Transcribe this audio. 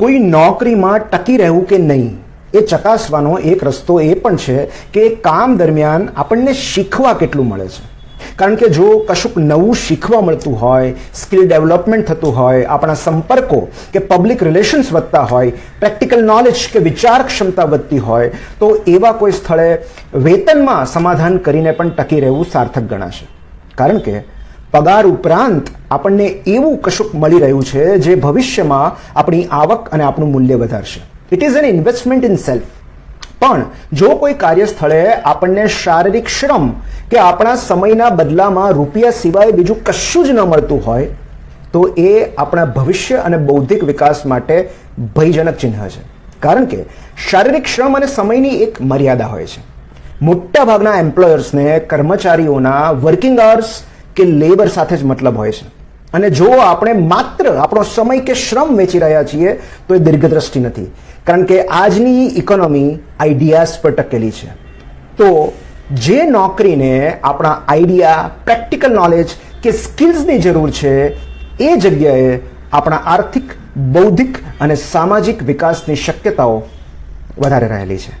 કોઈ નોકરીમાં ટકી રહેવું કે નહીં, એ ચકાસવાનો એક રસ્તો એ પણ છે કે કામ દરમિયાન આપણને શીખવા કેટલું મળે છે. કારણ કે જો કશુંક નવું શીખવા મળતું હોય, સ્કિલ ડેવલપમેન્ટ થતું હોય, આપણા સંપર્કો કે પબ્લિક રિલેશન્સ વધતા હોય, પ્રેક્ટિકલ નોલેજ કે વિચાર ક્ષમતા વધતી હોય, તો એવા કોઈ સ્થળે વેતનમાં સમાધાન કરીને પણ ટકી રહેવું સાર્થક ગણાશે. કારણ કે પગાર ઉપરાંત આપણને એવું કશુંક મળી રહ્યું છે જે ભવિષ્યમાં આપણી આવક અને આપણું મૂલ્ય વધારશે. It is an investment in self પણ જો કોઈ કાર્યસ્થળે આપણને શારીરિક શ્રમ કે આપણા સમયના બદલામાં રૂપિયા સિવાય બીજું કશું જ ન મળતું હોય, તો એ આપણા ભવિષ્ય અને બૌદ્ધિક વિકાસ માટે ભયજનક ચિહ્ન છે. કારણ કે શારીરિક શ્રમ અને સમયની એક મર્યાદા હોય છે. મોટાભાગના એમ્પ્લોયર્સને કર્મચારીઓના વર્કિંગ અવર્સ કે લેબર સાથે જ મતલબ હોય છે. અને જો આપણે માત્ર આપણો સમય કે શ્રમ વેચી રહ્યા છીએ, તો એ દીર્ઘદ્રષ્ટિ નથી. કારણ કે આજની ઇકોનોમી આઈડિયાઝ પર ટકેલી છે. તો જે નોકરીને આપણા આઈડિયા પ્રેક્ટિકલ નોલેજ કે સ્કિલ્સની જરૂર છે, એ જગ્યાએ આપણા આર્થિક, બૌદ્ધિક અને સામાજિક વિકાસની શક્યતાઓ વધારે રહેલી છે.